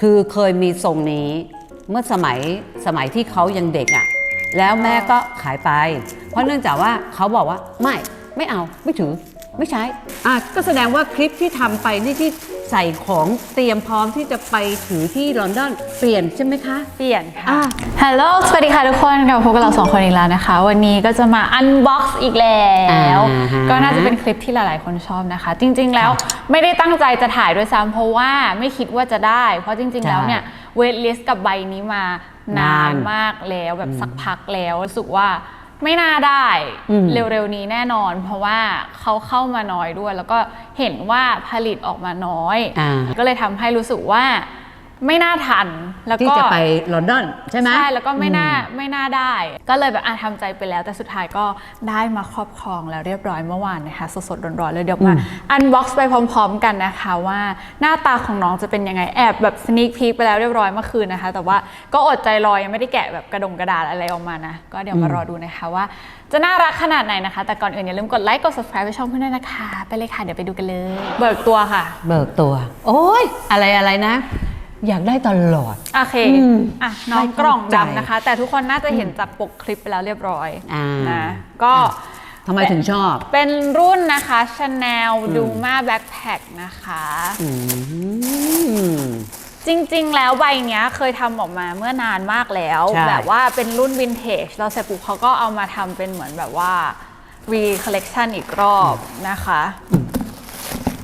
คือเคยมีทรงนี้เมื่อสมัยสมัยที่เขายังเด็กอะ่ะ แล้วแม่ก็ขายไป เพราะเนื่องจากว่าเขาบอกว่าไม่ไม่เอาไม่ถือไม่ใช้อะก็แสดงว่าคลิปที่ทำไปนี่ที่ ใส่ของเตรียมพร้อมที่จะไปถือที่ลอนดอนเปลี่ยนใช่ไหมคะเปลี่ยนค่ะอะ ฮัลโหล สวัสดีค่ะทุกคนกลับมาพบกับเราสองคนอีกแล้วนะคะ วันนี้ก็จะมาอันบ็อกซ์อีกแล้ว อ่าฮะ ก็น่าจะเป็นคลิปที่หลาย ๆ คนชอบนะคะ จริง ๆ แล้วไม่ได้ตั้งใจจะถ่ายด้วยซ้ำเพราะว่าไม่คิดว่าจะได้ เพราะจริง ๆ แล้วเนี่ยเวทลิสต์กับใบนี้มานานนานมากแล้วแบบสักพักแล้วรู้สึกว่า ไม่น่าได้อืม เร็วๆนี้แน่นอน เพราะว่าเขาเข้ามาน้อยด้วย แล้วก็เห็นว่าผลิตออกมาน้อย อ่า ก็เลยทำให้รู้สึกว่า ไม่น่าทันแล้วก็ที่จะไปลอนดอนใช่ไหมใช่แล้วก็ไม่น่าอืไม่น่าได้ ก็เลยแบบอะทำใจไปแล้ว แต่สุดท้ายก็ได้มาครอบครองแล้วเรียบร้อยเมื่อวานนะคะสดๆร้อนๆเลยเดี๋ยวมาอันบ็อกซ์ไปพร้อม ๆ กันนะคะว่าหน้าตาของน้องจะเป็นยังไงแอบแบบสน a คพีไปแล้วเรียบร้อยเมื่อคืนนะคะ แต่ว่าก็อดใจรอยังไม่ได้แกะแบบกระดงกระดาษอะไรออกมานะก็เดี๋ยวมารอดูนะคะว่า จะน่ารักขนาดไหนนะคะ แต่ก่อนอื่นอย่าลืมกดไลค์กด subscribe ไปช่องเพื่อนด้วยนะคะ ไปเลยค่ะเดี๋ยวไปดูกันเลย เบิกตัวค่ะ เบิกตัว โอ้ยอะไรอะไรนะ อยากได้ตลอด โอเคอืมอะน้องให้กล่องเข้าใจดำนะคะ แต่ทุกคนน่าจะเห็นจากปกคลิปไปแล้วเรียบร้อยอ่านนะก็ทำไมถึงชอบเป็นรุ่นนะคะ Chanel Duma Backpack นะคะ อืม จริงๆ แล้วใบเนี้ยเคยทำออกมาเมื่อนานมากแล้ว ใช่ แบบว่าเป็นรุ่นวินเทจแล้วเสร็จปุ๊บเขาก็เอามาทำเป็นเหมือนแบบว่า re collection อีกรอบนะคะ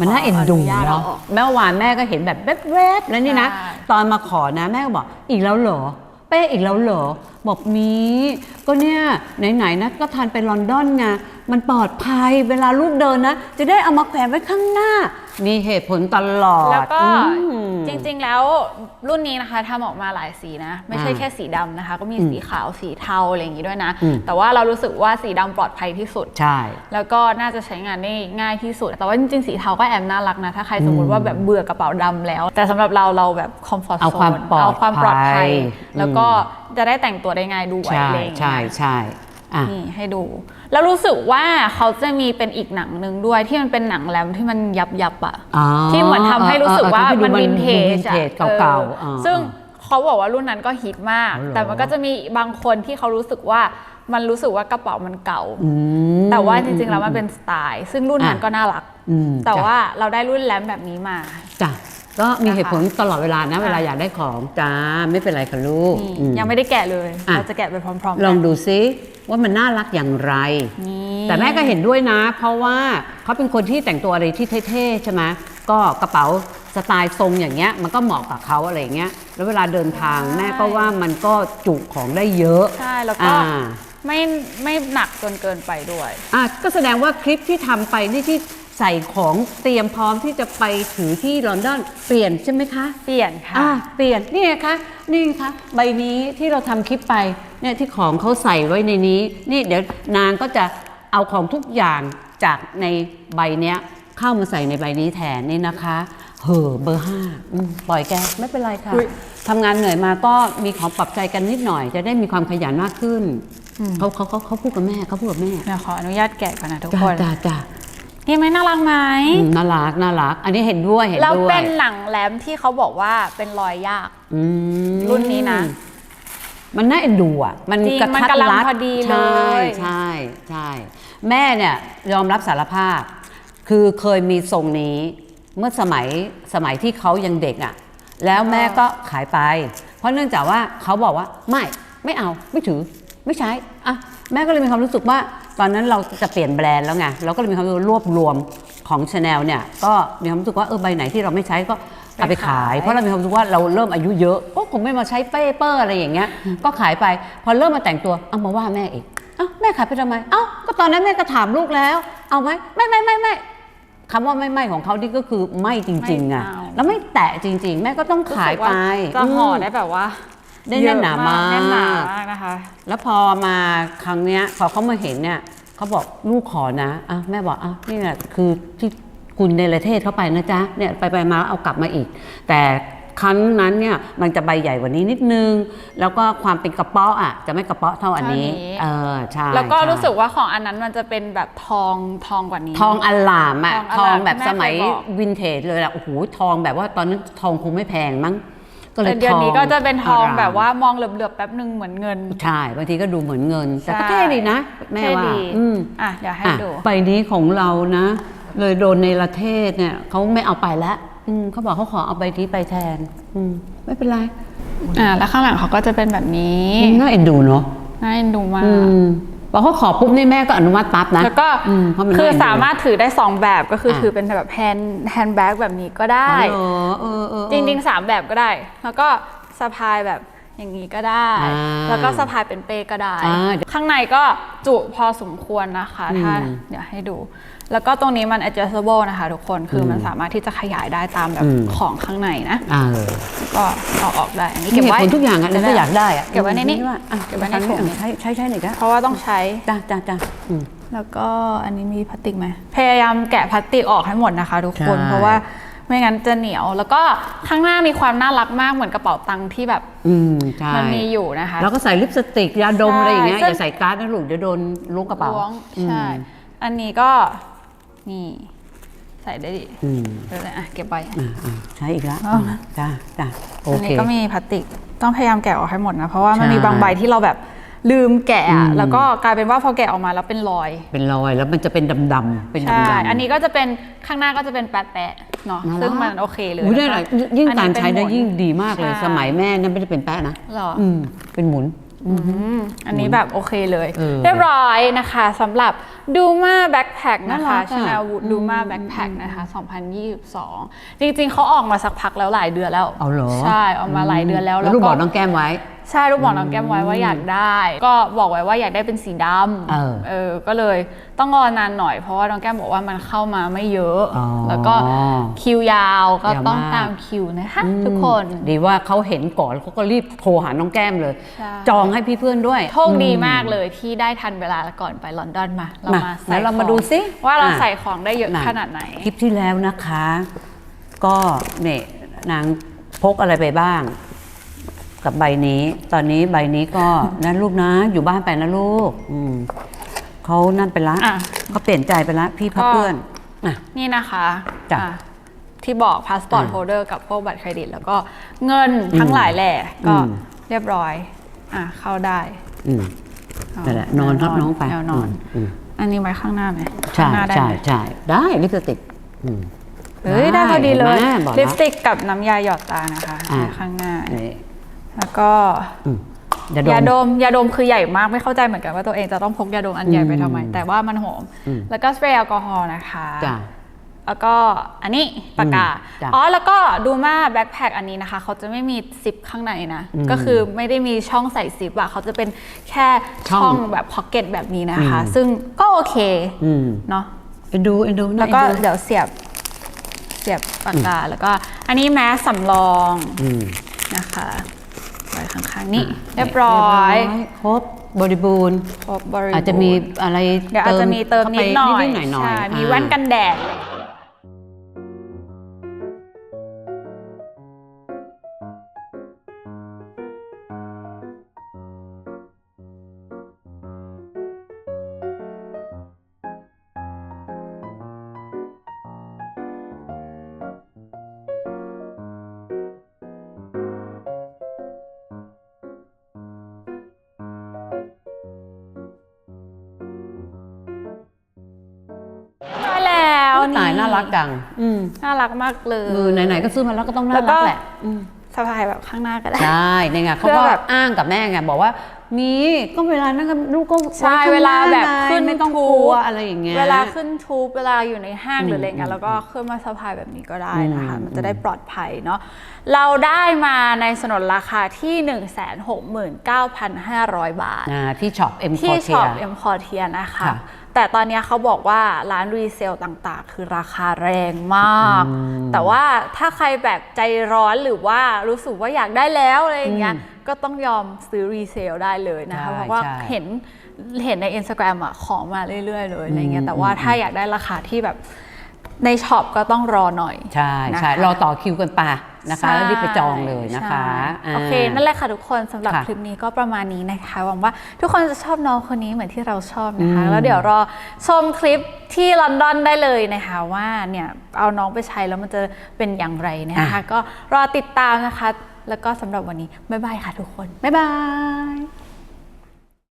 มันน่าเอ็นดูขออนุญาตเนาะเอาออกเมื่อวานแม่ก็เห็นแบบแวบๆแล้วนี่นะใช่ตอนมาขอนะแม่ก็บอกอีกแล้วเหรอเป้อีกแล้วเหรอบอกมีก็เนี่ยไหนๆนะก็ทันไปลอนดอนไงมันปลอดภัยเวลาลูกเดินนะ จะได้เอามาแขวนไว้ข้างหน้า มีเหตุผลตลอดแล้วก็อืม จริงๆแล้วรุ่นนี้นะคะทำออกมาหลายสีนะ ไม่ใช่อ่าแค่สีดำนะคะ ก็มีอืมสีขาวสีเทาอะไรอย่างงี้ด้วยนะ อืม แต่ว่าเรารู้สึกว่าสีดำปลอดภัยที่สุด ใช่ แล้วก็น่าจะใช้งานได้ง่ายที่สุด แต่ว่าจริงๆสีเทาก็แอบน่ารักนะ ถ้าใครสมมติว่าแบบเบื่อกระเป๋าดำแล้ว แต่สำหรับเราเราแบบคอมฟอร์ตเอาโซความนปลอดเอาความปลอดภัย ภัย แล้วก็จะได้แต่งตัวได้ง่ายด้วยใช่อะไรอย่างใช่เงี้ย ใช่อะ นี่ให้ดู แล้วรู้สึกว่าเขาจะมีเป็นอีกหนังหนึ่งด้วยที่มันเป็นหนังแรมที่มันยับยับๆอะอ๋อที่เหมือนทำให้รู้สึกว่าเออเออมันทำให้วินดูเทจอะวินเทจเก่าๆอออ่าซึ่งเขาบอกว่ารุ่นนั้นก็ฮิตมากอ๋อเหรอแต่มันก็จะมีบางคนที่เขารู้สึกว่ามันรู้สึกว่ากระเป๋ามันเก่าอืมแต่ว่าจริงๆแล้วมันเป็นสไตล์ ซึ่งรุ่นนั้นอะก็น่ารักอืมแต่จ้ะว่าเราได้รุ่นแรมแบบนี้มาจ้ะ ก็มีเหตุผลตลอดเวลานะค่ะเวลาอยากได้ของจ้าไม่เป็นไรค่ะลูกนี่อืม ยังไม่ได้แกะเลย อะ เราจะแกะไปพร้อมๆกันลองดูซิว่ามันน่ารักอย่างไร นี่แต่แม่ก็เห็นด้วยนะ เพราะว่าเขาเป็นคนที่แต่งตัวอะไรที่เท่ๆใช่ไหมก็กระเป๋าสไตล์ทรงอย่างเงี้ยมันก็เหมาะกับเขาอะไรอย่างเงี้ยแล้วเวลาเดินทางแม่ก็ว่ามันก็จุของได้เยอะใช่แล้วก็อ่าไม่ไม่หนักจนเกินไปด้วย อะก็แสดงว่าคลิปที่ทำไปนี่ที่ ใส่ของเตรียมพร้อมที่จะไปถือที่ลอนดอนเปลี่ยนใช่ไหมคะเปลี่ยนค่ะอ่าเปลี่ยนนี่ไงคะนี่ไงคะใบนี้ที่เราทำคลิปไปเนี่ยที่ของเขาใส่ไว้ในนี้ นี่เดี๋ยวนางก็จะเอาของทุกอย่างจากในใบเนี้ยเข้ามาใส่ในใบนี้แทนนี่นะคะ เห่อเบอร์ห้าอืมปล่อยแกไม่เป็นไรค่ะอุ๊ย ทำงานเหนื่อยมาก็มีของปรับใจกันนิดหน่อย จะได้มีความขยันมากขึ้นเขาเขาเขาเขาพูดกับแม่เขาพูดกับแม่ เดี๋ยวขออนุญาตแกะก่อนนะทุกจ้าคน จ้าจ้า นี่ไหมน่ารักไหมอืมน่ารักน่ารัก อันนี้เห็นด้วยเห็นแล้วด้วยเป็นหนังแรมที่เขาบอกว่าเป็นรอยยาก อืมรุ่นนี้นะ มันน่าเอ็นดูอะ มันจริงกระมันทัดกำลังรัดพอดีเลย ใช่ใช่ใช่ แม่เนี่ยยอมรับสารภาพ คือเคยมีทรงนี้ เมื่อสมัยสมัยที่เขายังเด็กอะ แล้วแม่ก็ขายไป เพราะเนื่องจากว่าเขาบอกว่าไม่ไม่เอาไม่ถือไม่ใช้อะแม่ก็เลยมีความรู้สึกว่า ตอนนั้นเราจะเปลี่ยนแบรนด์แล้วไงเราก็เลยมีความรู้สึกรวบรวมของชาแนลเนี่ยก็มีความรู้สึกว่าเออใบไหนที่เราไม่ใช้ก็เอาไปขาย เพราะเรามีความรู้สึกว่าเราเริ่มอายุเยอะก็คงไม่มาใช้เป้เปอร์อะไรอย่างเงี้ย ก็ขายไป พอเริ่มมาแต่งตัวเอามาว่าแม่อีกเอ้าแม่ขายไปทำไมเอ้าก็ตอนนั้นแม่ก็ถามลูกแล้ว เอาไหมไม่ไม่ไม่ไม่คำว่าไม่ไม่ของเขานี่ก็คือไม่จริงๆอะไม่เอาแล้วไม่แตะจริง ๆ แม่ก็ต้องขายไปรู้สึกว่าจะห่อมได้แบบว่า ได้แน่นหนามากแน่นหนามากนะคะ แล้วพอมาครั้งเนี้ยพอเขามาเห็นเนี่ยเขาบอกลูกขอนะอะแม่บอกอะนี่แหละคือที่คุณในประเทศเข้าไปนะจ๊ะเนี่ยไปไปๆมาเอากลับมาอีก แต่ครั้งนั้นเนี่ยมันจะใบใหญ่กว่านี้นิดนึง แล้วก็ความเป็นกระเป๋ออะ จะไม่กระเป๋อเท่าอันนี้เท่านี้ เออใช่แล้วก็ใช่รู้สึกว่าของอันนั้นมันจะเป็นแบบทองทองกว่านี้ ทองอลามอะทองอทลามองแบบแม่สมัยเคยบอกวินเทจเลยอะโอ้โหทองแบบว่าตอนนั้นทองคงไม่แพงมั้ง ก็เลยแต่เดี๋ยวนี้ทองก็จะเป็นทองอารามแบบว่ามองเหลือบๆแป๊บหนึ่งเหมือนเงิน ใช่บางทีก็ดูเหมือนเงิน แต่ก็ใช่เท่ดีนะ แม่เท่ว่าดีอืมอะเดี๋ยวให้อะดูใบนี้ของเรานะ เลยโดนในประเทศเนี่ยเขาไม่เอาไปแล้วอืมเขาบอกเขาขอเอาใบนี้ไปแทนอืมไม่เป็นไรอ่าแล้วข้างหลังเขาก็จะเป็นแบบนี้น่าเอ็นดูเนาะน่าเอ็นดูมาอืกม พอเขาขอปุ๊บนี่แม่ก็อนุมัติปั๊บนะแล้วก็อืมเพราะมันคือน่เอ็นดูสามารถถือได้ 2 แบบก็คืออะถือเป็นแบบแฮนด์แฮนด์แบ็กแบบนี้ก็ได้อ๋อเหรอเออเออเออจริงๆ 3 แบบก็ได้ แล้วก็สะพายแบบอย่างนี้ก็ได้อ่าแล้วก็สะพายเป็นเป้ก็ได้อ่าเดี๋ยวข้างในก็จุพอสมควรนะคะ ถ้าอืมเดี๋ยวให้ดู แล้วก็ตรงนี้มัน adjustable นะคะทุกคน คืออมมันสามารถที่จะขยายได้ตามแบบอืมของข้างในนะ อ่าเออก็เอาออกได้อันนี้เก็เก็บบไว้ไว้ทุกอย่างอะเราก็อยากได้อะเก็บไว้ในนี้ว่าอะเก็บไว้ในถุงใช้ใช้ใช้หน่อยก็เพราะว่าต้องใช้จ้าจ้าจ้าอืมแล้วก็อันนี้มีพลาสติกไหมพยายามแกะพลาสติกออกให้หมดนะคะ ทุกคนใช่เพราะว่าไม่งั้นจะเหนียว แล้วก็ข้างหน้ามีความน่ารักมากเหมือนกระเป๋าตังค์ที่แบบอืมใช่มันมีอยู่นะคะ แล้วก็ใส่ลิปสติกยาดมใช่อะไรอย่างเงี้ยซึ่งอย่าใส่การ์ดนะลูกเดี๋ยวโดนล้วงกระเป๋าล้วงอืมใช่อันนี้ก็ นี่ ใส่ได้ดิอืมเดี๋ยวเลยอะเก็บไว้อะอะใช้อีกแล้วเอามจ้าจ้าโออันเค นี้ก็มีพลาสติกต้องพยายามแกะออกให้หมดนะ เพราะว่ามันใช่มีบางใบที่เราแบบลืมแกะอะอืม แล้วก็กลายเป็นว่าพอแกะออกมาแล้วเป็นรอยเป็นรอยแล้วมันจะเป็นดำๆเป็นใช่ดำๆอันนี้ก็จะเป็นข้างหน้าก็จะเป็นแปะๆเนาะน่ารักซึ่งมันโอเคเลยอุ้ยได้แล้วหลายยิ่งอันกานี้รใช้เป็นได้หมุนยิ่งดีมากเลย ใช่สมัยแม่นั่นไม่ได้เป็นแป๊ะนะหรอ อืมเป็นหมุน อืมอันนี้แบบโอเคเลย เออ เรียบร้อยนะคะสำหรับ ดูมาแบ็คแพคนะคะน่ารักอะ ชาแนลวูดดูมาแบ็คแพคนะคะ 2022 จริงๆ เขาออกมาสักพักแล้วหลายเดือนแล้ว เอาเหรอใช่ออกมาหลายเดือนแล้วแล้วลูกบอกน้องแก้มไว้ ใช่ลูกบอกน้องแก้มไว้ว่าอยากได้ ก็บอกไว้ว่าอยากได้เป็นสีดำเออเออก็เลยต้องรอนานหน่อยเพราะว่าน้องแก้มบอกว่ามันเข้ามาไม่เยอะ อ๋อแล้วก็คิวยาวก็ยาวมาก ต้องตามคิวนะคะทุกคน ดีว่าเขาเห็นก่อนเขาก็รีบโทรหาน้องแก้มเลย ใช่ จองให้พี่เพื่อนด้วย โชคดีมากเลยที่ได้ทันเวลาก่อนไปลอนดอนมาเรามามาแล้ใส่วเรามาของดูสิว่าเราอะใส่ของได้เยอะน่ะขนาดไหน คลิปที่แล้วนะคะ ก็เนี่ยนางพกอะไรไปบ้าง กับใบนี้ ตอนนี้ใบนี้ก็นะลูกนะ อยู่บ้านไปนะลูก อืมเขานั่นไปละอะเขาเปลี่ยนใจไปละพี่พักก็เพื่อนอะนี่นะคะจ้ะอะที่บอกพาสปอร์ตอะโฮเดอร์กับพวกบัตรเครดิต แล้วก็เงินทั้งหลายแหล่ก็อืมเรียบร้อย อะเข้าได้อืมนั่นแหละนอนทับน้องไปแนวนอน อืมอันนี้ไว้ข้างหน้าไหมใช่ข้างหน้าได้ใช่ไหมใช่ได้ลิปสติกอืม เฮ้ยได้พอดีเลยห็นไหมบอกลิแวปสติกกับน้ำยาหยอดตานะคะอะไว้ข้างหน้า นี่แล้วก็อืมอย่าดมยาดมยาดมคือใหญ่มากไม่เข้าใจเหมือนกันว่าตัวเองจะต้องพกยาดมอันใหญ่ไปทำไม อืมแต่ว่ามันหอม อืมแล้วก็สเปรย์แอลกอฮอล์นะคะ จ้ะ แล้วก็อันนี้ปากกาอืมจ้ะอ๋อ แล้วก็ดูมาแบ็คแพคอันนี้นะคะ เขาจะไม่มีซิปข้างในนะอืมก็คือไม่ได้มีช่องใส่ซิปอะเขาจะเป็นแค่ช่องช่องแบบพ็อกเก็ตแบบนี้นะคะอืมซึ่งก็โอเคอืม เนาะ เอ็นดูเอ็นดูนะแล้วก็เอ็นดู เดี๋ยวเสียบเสียบปากกาแล้วก็อันนี้แมสสำรองอืมนะคะไว้ข้างๆนี่เรียบร้อยครบบริบูรณ์ ครบบริบูรณ์อาจจะมีอะไรเดี๋ยวอาจจะมีเติมนิดหน่อยเข้าไปนิดๆหน่อยๆใช่อ่ามีแว่นกันแดดได้ น่ารักจังอืมน่ารักมากเลยเออไหนๆก็ซื้อมาแล้วก็ต้องน่าแล้วก็รักแหละอืมสะพายแบบข้างหน้าก็ได้ใช่เนี่ยไงเขาเพื่ก็อแบบอ้างกับแม่ไงบอกว่ามีก็เวลานั่งกับลูกก็ใช่ไข้างเวลาแบบหไงขึ้นไม่ต้องทูกลัวบอะไรอย่างเงี้ยเวลาขึ้นทูบเวลาอยู่ในห้างอืมหรืออะไรเงี้ยแล้วก็ขึ้นมาสะพายแบบนี้ก็ได้นะคะอืมมันจะได้ปลอดภัยเนาะเราได้มาในสนนราคาที่ 169,500 บาทอ่าที่ช็อปเอ็มคอที่เทีช็อปยเอ็มพอเทียนะคะค่ะ แต่ตอนเนี้ยเขาบอกว่าร้านรีเซลต่างๆ คือราคาแรงมากอืมแต่ว่าถ้าใครแบบใจร้อนหรือว่ารู้สึกว่าอยากได้แล้วอะไรอย่างเงี้ยอืมก็ต้องยอมซื้อรีเซลได้เลยนะคะใช่เพราะว่าใช่เห็นเห็นใน Instagram อะของมาเรื่อย ๆ เลยอะไรเงี้ยอืมแต่ว่าอืมถ้าอยากได้ราคาที่แบบในช็อปก็ต้องรอหน่อย ใช่นะคะใช่รอต่อคิวกันไป นะคะใช่แล้วรีบไปจองเลยนะคะใช่า โอเค นั่นแหละค่ะทุกคนสำหรับค่ะคลิปนี้ก็ประมาณนี้นะคะ หวังว่าทุกคนจะชอบน้องคนนี้เหมือนที่เราชอบนะคะ อืม แล้วเดี๋ยวรอชมคลิปที่ลอนดอนได้เลยนะคะ ว่าเนี่ยเอาน้องไปใช้แล้วมันจะเป็นอย่างไรนะคะ ก็รอติดตามนะคะ แล้วก็สำหรับวันนี้บ๊ายบายค่ะทุกคนบ๊ายบาย